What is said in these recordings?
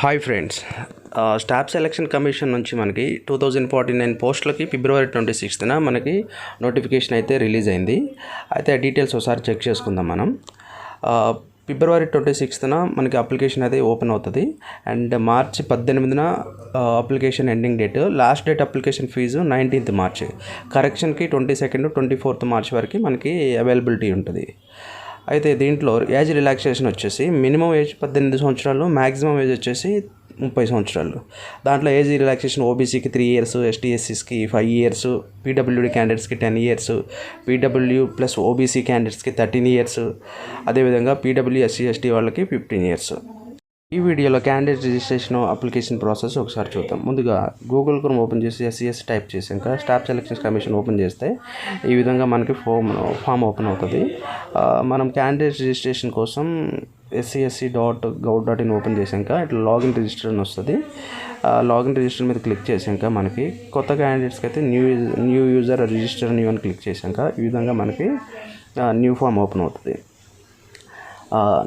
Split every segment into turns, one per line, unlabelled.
Hi friends. Staff selection commission నుంచి మనకి two thousand forty nine పోస్టులకి ఫిబ్రవరి ట్వంటీ సిక్స్త్న మనకి నోటిఫికేషన్ అయితే రిలీజ్ అయింది. అయితే ఆ డీటెయిల్స్ ఒకసారి చెక్ చేసుకుందాం మనం. ఫిబ్రవరి ట్వంటీ సిక్స్త్న మనకి అప్లికేషన్ అయితే ఓపెన్ అవుతుంది. అండ్ మార్చి పద్దెనిమిదిన application ending date last date application fee nineteenth March. కరెక్షన్కి twenty second twenty fourth March వరకు మనకి అవైలబిలిటీ ఉంటుంది. అయితే దీంట్లో ఏజ్ రిలాక్సేషన్ వచ్చేసి మినిమం ఏజ్ పద్దెనిమిది సంవత్సరాలు మ్యాక్సిమం ఏజ్ వచ్చేసి ముప్పై సంవత్సరాలు. దాంట్లో ఏజ్ రిలాక్సేషన్ ఓబీసీకి త్రీ ఇయర్స్ ఎస్టీ ఎస్సీస్కి ఫైవ్ ఇయర్స్ పీడబ్ల్యూడి క్యాండిడేట్స్కి ten years PW plus OBC క్యాండిడేట్స్కి థర్టీన్ ఇయర్స్ అదేవిధంగా పీడబ్ల్యూ ఎస్సీ ఎస్టీ వాళ్ళకి ఫిఫ్టీన్ ఇయర్స్ ఈ వీడియోలో క్యాండిడేట్ రిజిస్ట్రేషన్ అప్లికేషన్ ప్రాసెస్ ఒకసారి చూద్దాం. ముందుగా గూగుల్ క్రోమ్ ఓపెన్ చేసి ఎస్సీఎస్ టైప్ చేసాక స్టాఫ్ సెలక్షన్స్ కమిషన్ ఓపెన్ చేస్తే ఈ విధంగా మనకి ఫామ్ ఫామ్ ఓపెన్ అవుతుంది. మనం క్యాండిడేట్ రిజిస్ట్రేషన్ కోసం SSC dot gov dot in open చేసాక ఇట్లా లాగిన్ రిజిస్టర్ అని వస్తుంది. లాగిన్ రిజిస్టర్ మీద క్లిక్ చేసాక మనకి. కొత్త క్యాండిడేట్స్కి అయితే new new user register new అని క్లిక్ చేసాక ఈ విధంగా మనకి న్యూ ఫామ్ ఓపెన్ అవుతుంది.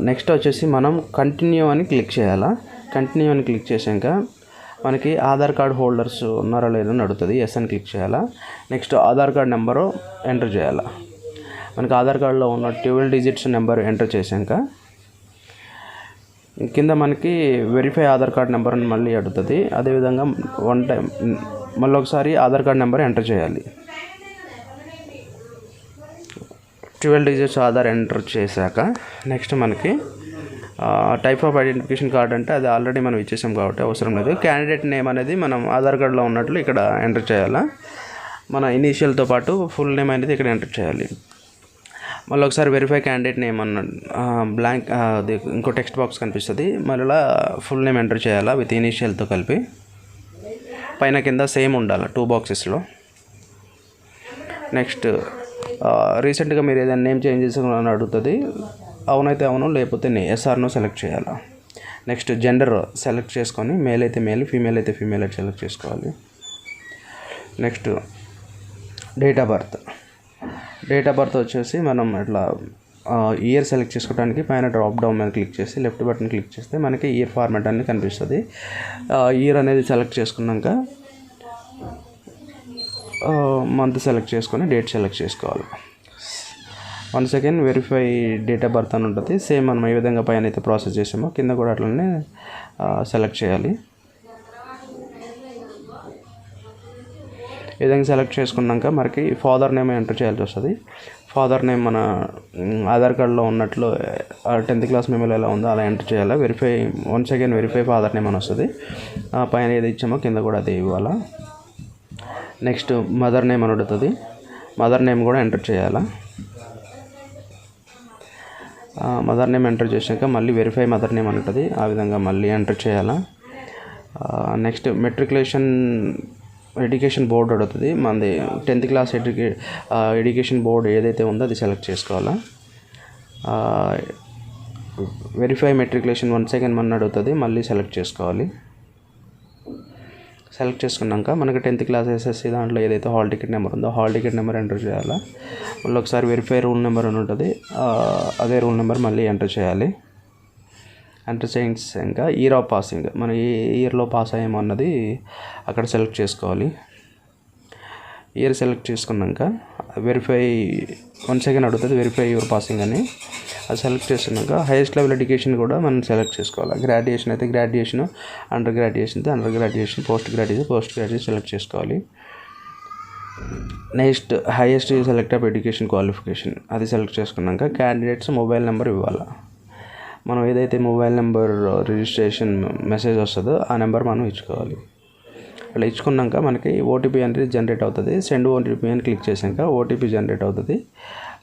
నెక్స్ట్ వచ్చేసి మనం కంటిన్యూ అని క్లిక్ చేయాలా? కంటిన్యూ అని క్లిక్ చేశాక మనకి ఆధార్ కార్డ్ హోల్డర్స్ ఉన్నారో లేదో అని అడుగుతుంది. ఎస్ అని క్లిక్ చేయాలా? Next Aadhaar card number enter చేయాలా? మనకి ఆధార్ కార్డులో ఉన్న ట్వెల్వ్ డిజిట్స్ నెంబర్ ఎంటర్ చేశాక కింద మనకి వెరిఫై ఆధార్ కార్డ్ నెంబర్ అని మళ్ళీ అడుగుతుంది. అదేవిధంగా వన్ టైం మళ్ళీ ఒకసారి ఆధార్ కార్డ్ నెంబర్ ఎంటర్ చేయాలి. ట్వెల్వ్ డిజిట్స్ ఆధార్ ఎంటర్ చేశాక నెక్స్ట్ మనకి టైప్ ఆఫ్ ఐడెంటిఫికేషన్ కార్డ్ అంటే అది ఆల్రెడీ మనం ఇచ్చేసాం కాబట్టి అవసరం లేదు. క్యాండిడేట్ నేమ్ అనేది మనం ఆధార్ కార్డులో ఉన్నట్లు ఇక్కడ ఎంటర్ చేయాలా? మన ఇనీషియల్తో పాటు ఫుల్ నేమ్ అనేది ఇక్కడ ఎంటర్ చేయాలి. మళ్ళీ ఒకసారి వెరిఫై క్యాండిడేట్ నేమ్ అన్న బ్లాంక్ అది ఇంకో టెక్స్ట్ బాక్స్ కనిపిస్తుంది. మళ్ళీ ఫుల్ నేమ్ ఎంటర్ చేయాలా విత్ ఇనీషియల్తో కలిపి? పైన కింద సేమ్ ఉండాలి టూ బాక్సెస్లో నెక్స్ట్ రీసెంట్గా మీరు ఏదైనా నేమ్ చేంజ్ చేసుకున్నారని అడుగుతుంది. అవునైతే అవును లేకపోతే నే ఎస్ఆర్ను సెలెక్ట్ చేయాలి? నెక్స్ట్ జెండర్ సెలెక్ట్ చేసుకొని మేల్ అయితే మేల్ ఫీమేల్ అయితే ఫీమేల్ అయితే సెలెక్ట్ చేసుకోవాలి. Next date of birth. Date of birth వచ్చేసి మనం ఇట్లా ఇయర్ సెలెక్ట్ చేసుకోవడానికి పైన డ్రాప్ డౌన్ మీద క్లిక్ చేసి లెఫ్ట్ బటన్ క్లిక్ చేస్తే మనకి ఇయర్ ఫార్మాట్ అనేది కనిపిస్తుంది. ఇయర్ అనేది సెలెక్ట్ చేసుకున్నాక మంత్ సెలెక్ట్ చేసుకొని డేట్ సెలెక్ట్ చేసుకోవాలి. One second verify date of birth అని ఉంటుంది. సేమ్ మనం ఏ విధంగా పైన అయితే ప్రాసెస్ చేసామో కింద కూడా అట్లనే సెలెక్ట్ చేయాలి. ఈ విధంగా సెలెక్ట్ చేసుకున్నాక మనకి ఫాదర్ నేమ్ ఎంటర్ చేయాల్సి వస్తుంది. ఫాదర్ నేమ్ మన ఆధార్ కార్డులో ఉన్నట్లు టెన్త్ క్లాస్ మెమోలో ఎలా ఉందో అలా ఎంటర్ చేయాలి. Verify one second verify father name అని వస్తుంది. ఆ పైన ఏది ఇచ్చామో కింద కూడా అది ఇవ్వాలా. నెక్స్ట్ మదర్ నేమ్ అని అడుగుతుంది మదర్ నేమ్ కూడా ఎంటర్ చేయాలా? మదర్ నేమ్ ఎంటర్ చేశాక మళ్ళీ వెరిఫై మదర్ నేమ్ అని ఉంటుంది. ఆ విధంగా మళ్ళీ ఎంటర్ చేయాలా? నెక్స్ట్ మెట్రికులేషన్ ఎడ్యుకేషన్ బోర్డు అడుగుతుంది. మనది టెన్త్ క్లాస్ ఎడ్యుకే ఎడ్యుకేషన్ బోర్డు ఏదైతే ఉందో అది సెలెక్ట్ చేసుకోవాలా? వెరిఫై మెట్రికులేషన్ వన్ సెకండ్ మన అడుగుతుంది. మళ్ళీ సెలెక్ట్ చేసుకోవాలి. సెలెక్ట్ చేసుకున్నాక మనకి టెన్త్ క్లాస్ ఎస్ఎస్సి దాంట్లో ఏదైతే హాల్ టికెట్ నెంబర్ ఉందో హాల్ టికెట్ నెంబర్ ఎంటర్ చేయాలా? మళ్ళీ ఒకసారి వెరిఫై రూల్ నెంబర్ అని ఉంటుంది. అదే రూల్ నెంబర్ మళ్ళీ ఎంటర్ చేయాలి. ఎంటర్ చేయించాక ఇయర్ ఆఫ్ పాసింగ్ మనం ఏ ఇయర్లో పాస్ అయ్యామో అన్నది అక్కడ సెలెక్ట్ చేసుకోవాలి. ఇయర్ సెలెక్ట్ చేసుకున్నాక వెరిఫై వన్ సెకండ్ అడుగుతుంది వెరిఫై యువర్ పాసింగ్ అని. అది సెలెక్ట్ చేసుకున్నాక హైయెస్ట్ లెవెల్ ఎడ్యుకేషన్ కూడా మనం సెలెక్ట్ చేసుకోవాలి. గ్రాడ్యుయేషన్ అయితే గ్రాడ్యుయేషన్ అండర్ గ్రాడ్యుయేషన్ అయితే under graduation post graduation post graduation select చేసుకోవాలి. Next highest select of education qualification అది సెలెక్ట్ చేసుకున్నాక క్యాండిడేట్స్ మొబైల్ నెంబర్ ఇవ్వాలి. మనం ఏదైతే మొబైల్ నెంబర్ రిజిస్ట్రేషన్ మెసేజ్ వస్తుందో ఆ నెంబర్ మనం ఇచ్చుకోవాలి. అలా ఇచ్చుకున్నాక మనకి ఓటీపీ అనేది జనరేట్ అవుతుంది. సెండ్ ఓటీపీ అని క్లిక్ చేశాక ఓటీపీ జనరేట్ అవుతుంది.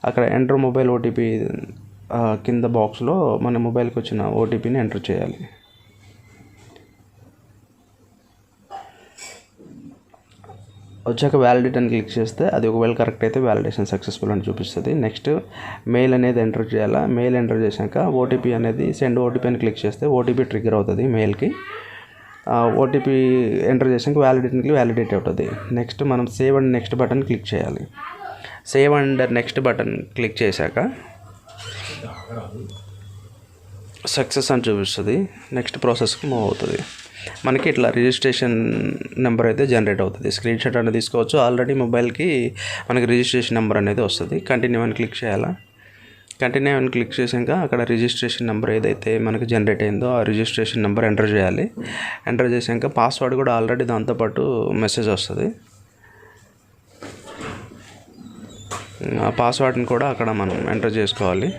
అక్కడ ఎంటర్ మొబైల్ ఓటీపీ కింద బాక్స్లో మన మొబైల్కి వచ్చిన ఓటీపీని ఎంటర్ చేయాలి. వచ్చాక వ్యాలిడేట్ అని క్లిక్ చేస్తే అది ఒకవేళ కరెక్ట్ అయితే వ్యాలిడేషన్ సక్సెస్ఫుల్ అని చూపిస్తుంది. నెక్స్ట్ మెయిల్ అనేది ఎంటర్ చేయాలా? మెయిల్ ఎంటర్ చేశాక ఓటీపీ అనేది సెండ్ ఓటీపీ అని క్లిక్ చేస్తే ఓటీపీ ట్రిగర్ అవుతుంది మెయిల్కి ఓటీపీ ఎంటర్ చేసాక వ్యాలిడేట్కి వ్యాలిడేట్ అవుతుంది. నెక్స్ట్ మనం save and next button click చేయాలి. Save and next button click చేశాక సక్సెస్ అని చూపిస్తుంది. నెక్స్ట్ ప్రాసెస్కి మూవ్ అవుతుంది. మనకి ఇట్లా రిజిస్ట్రేషన్ నెంబర్ అయితే జనరేట్ అవుతుంది. స్క్రీన్ షాట్ అనేది తీసుకోవచ్చు. ఆల్రెడీ మొబైల్కి మనకి రిజిస్ట్రేషన్ నెంబర్ అనేది వస్తుంది. కంటిన్యూ అని క్లిక్ చేయాలా? కంటిన్యూ అని క్లిక్ చేసాక అక్కడ రిజిస్ట్రేషన్ నెంబర్ ఏదైతే మనకి జనరేట్ అయిందో ఆ రిజిస్ట్రేషన్ నెంబర్ ఎంటర్ చేయాలి. ఎంటర్ చేసాక పాస్వర్డ్ కూడా ఆల్రెడీ దాంతోపాటు మెసేజ్ వస్తుంది. ఆ పాస్వర్డ్ని కూడా అక్కడ మనం ఎంటర్ చేసుకోవాలి.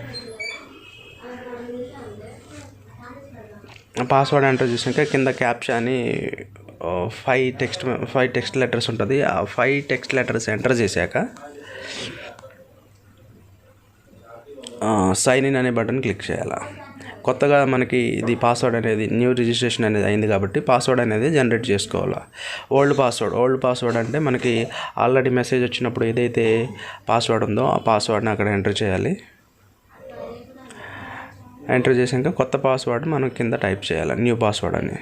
పాస్వర్డ్ ఎంటర్ చేసాక కింద క్యాప్చా అని five text five text letters ఉంటుంది. ఆ ఫైవ్ టెక్స్ట్ లెటర్స్ ఎంటర్ చేశాక సైన్ ఇన్ అనే బటన్ క్లిక్ చేయాలి. కొత్తగా మనకి ఇది పాస్వర్డ్ అనేది న్యూ రిజిస్ట్రేషన్ అనేది అయింది కాబట్టి పాస్వర్డ్ అనేది జనరేట్ చేసుకోవాలా. ఓల్డ్ పాస్వర్డ్ ఓల్డ్ పాస్వర్డ్ అంటే మనకి ఆల్రెడీ మెసేజ్ వచ్చినప్పుడు ఏదైతే పాస్వర్డ్ ఉందో ఆ పాస్వర్డ్ని అక్కడ ఎంటర్ చేయాలి. ఎంటర్ చేసాక కొత్త పాస్వర్డ్ మనం కింద టైప్ చేయాలి. న్యూ పాస్వర్డ్ అని.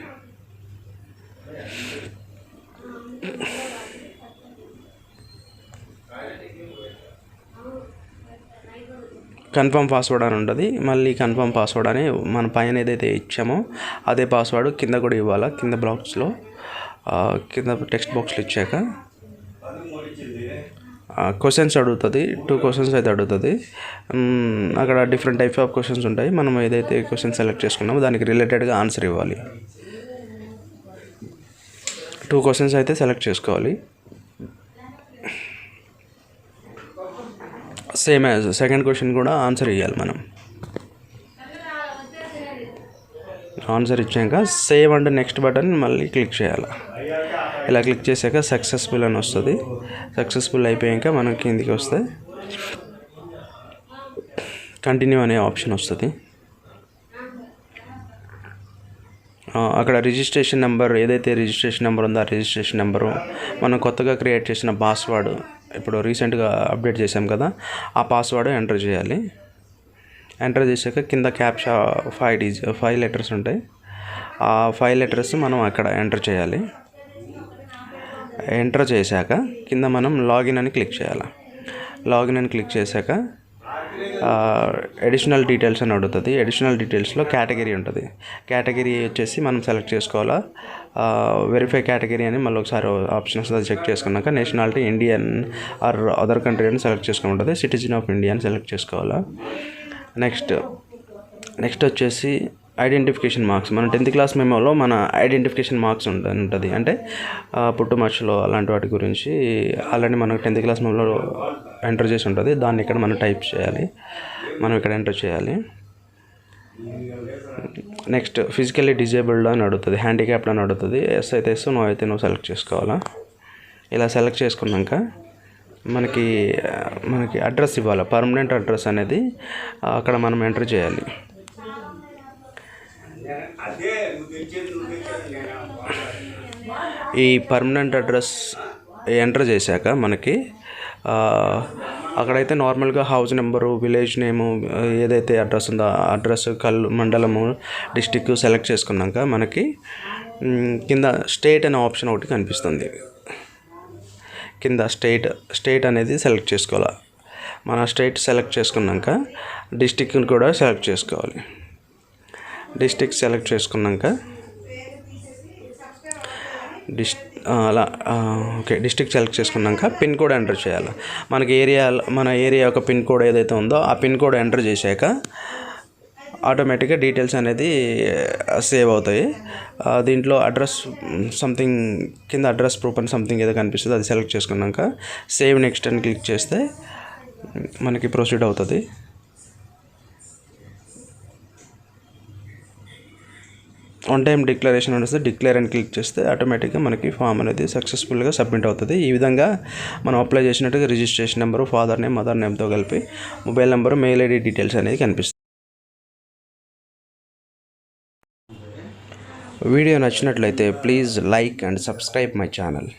కన్ఫర్మ్ పాస్వర్డ్ అని ఉంటుంది. మళ్ళీ కన్ఫర్మ్ పాస్వర్డ్ అని మన పైన ఏదైతే ఇచ్చామో అదే పాస్వర్డ్ కింద కూడా ఇవ్వాలి? కింద బాక్స్లో కింద టెక్స్ట్ బాక్స్లో ఇచ్చాక క్వశ్చన్స్ అడుగుతుంది టూ క్వశ్చన్స్ అయితే అడుగుతుంది. అక్కడ డిఫరెంట్ టైప్ ఆఫ్ క్వశ్చన్స్ ఉంటాయి. మనం ఏదైతే క్వశ్చన్ సెలెక్ట్ చేసుకున్నామో దానికి రిలేటెడ్గా ఆన్సర్ ఇవ్వాలి. టూ క్వశ్చన్స్ అయితే సెలెక్ట్ చేసుకోవాలి. సేమ్ యాజ్ సెకండ్ క్వశ్చన్ కూడా ఆన్సర్ ఇవ్వాలి మనం. ఆన్సర్ ఇచ్చాక సేవ్ అండ్ నెక్స్ట్ బటన్ మళ్ళీ క్లిక్ చేయాలి. ఇలా క్లిక్ చేశాక సక్సెస్ఫుల్ అని వస్తుంది. సక్సెస్ఫుల్ అయిపోయాక మనం కిందికి వస్తే కంటిన్యూ అనే ఆప్షన్ వస్తుంది. అక్కడ రిజిస్ట్రేషన్ నెంబర్ ఏదైతే రిజిస్ట్రేషన్ నెంబర్ ఉందో ఆ రిజిస్ట్రేషన్ నెంబరు మనం కొత్తగా క్రియేట్ చేసిన పాస్వర్డ్ ఇప్పుడు రీసెంట్గా అప్డేట్ చేసాం కదా ఆ పాస్వర్డ్ ఎంటర్ చేయాలి. ఎంటర్ చేశాక కింద క్యాప్షా ఫైవ్ డిజి ఫైవ్ లెటర్స్ ఉంటాయి. ఆ ఫైవ్ లెటర్స్ మనం అక్కడ ఎంటర్ చేయాలి. ఎంటర్ చేశాక కింద మనం లాగిన్ అని క్లిక్ చేయాలి. లాగిన్ అని క్లిక్ చేశాక అడిషనల్ డీటెయిల్స్ అని అడుగుతుంది. అడిషనల్ డీటెయిల్స్లో కేటగిరీ ఉంటుంది. కేటగిరీ వచ్చేసి మనం సెలెక్ట్ చేసుకోవాలా? వెరిఫై కేటగిరీ అని మళ్ళీ ఒకసారి ఆప్షన్ వస్తుంది అది చెక్ చేసుకున్నాక nationality Indian or other country అని సెలెక్ట్ చేసుకుని ఉంటుంది. సిటిజన్ ఆఫ్ ఇండియా అని సెలెక్ట్ చేసుకోవాలా? నెక్స్ట్ నెక్స్ట్ వచ్చేసి ఐడెంటిఫికేషన్ మార్క్స్. మన టెన్త్ క్లాస్ మెమోలో మన ఐడెంటిఫికేషన్ మార్క్స్ ఉంటుంది. అంటే పుట్టు పుట్టుమచ్చలు అలాంటి వాటి గురించి ఆల్రెడీ మనకు టెన్త్ క్లాస్ మెమోలో ఎంటర్ చేసి ఉంటుంది. దాన్ని ఇక్కడ మనం టైప్ చేయాలి. మనం ఇక్కడ ఎంటర్ చేయాలి. నెక్స్ట్ ఫిజికల్లీ డిజేబుల్డ్ అని అడుగుతుంది. హ్యాండిక్యాప్డ్ అని అడుగుతుంది. ఎస్ అయితే ఎస్ నువ్వు అయితే నువ్వు సెలెక్ట్ చేసుకోవాలా? ఇలా సెలెక్ట్ చేసుకున్నాక మనకి మనకి అడ్రస్ ఇవ్వాలి? పర్మనెంట్ అడ్రస్ అనేది అక్కడ మనం ఎంటర్ చేయాలి. ఈ పర్మనెంట్ అడ్రస్ ఎంటర్ చేశాక మనకి అక్కడైతే నార్మల్గా హౌస్ నెంబరు విలేజ్ నేము ఏదైతే అడ్రస్ ఉందో అడ్రస్ కల్ మండలము డిస్టిక్ సెలెక్ట్ చేసుకున్నాక మనకి కింద స్టేట్ అనే ఆప్షన్ ఒకటి కనిపిస్తుంది. కింద స్టేట్ స్టేట్ అనేది సెలెక్ట్ చేసుకోవాలి. మన స్టేట్ సెలెక్ట్ చేసుకున్నాక డిస్టిక్ని కూడా సెలెక్ట్ చేసుకోవాలి. డిస్టిక్ సెలెక్ట్ చేసుకున్నాక డిస్ అలా ఓకే డిస్టిక్ సెలెక్ట్ చేసుకున్నాక పిన్ కోడ్ ఎంటర్ చేయాలి. మనకి ఏరియా మన ఏరియా యొక్క పిన్ కోడ్ ఏదైతే ఉందో ఆ పిన్ కోడ్ ఎంటర్ చేశాక ఆటోమేటిక్గా డీటెయిల్స్ అనేది సేవ్ అవుతాయి. దీంట్లో అడ్రస్ సంథింగ్ కింద అడ్రస్ ప్రూఫ్ అని సంథింగ్ ఏదో కనిపిస్తుంది అది సెలెక్ట్ చేసుకున్నాక సేవ్ నెక్స్ట్ అని క్లిక్ చేస్తే మనకి ప్రొసీడ్ అవుతుంది. వన్ టైం డిక్లరేషన్ అని వస్తే డిక్లేర్ అని క్లిక్ చేస్తే ఆటోమేటిక్గా మనకి ఫామ్ అనేది సక్సెస్ఫుల్గా సబ్మిట్ అవుతుంది. ఈ విధంగా మనం అప్లై చేసినట్టుగా registration number father name mother నేమ్తో కలిపి mobile number mail ID details అనేది కనిపిస్తుంది. వీడియో నచ్చినట్లయితే please like and subscribe my channel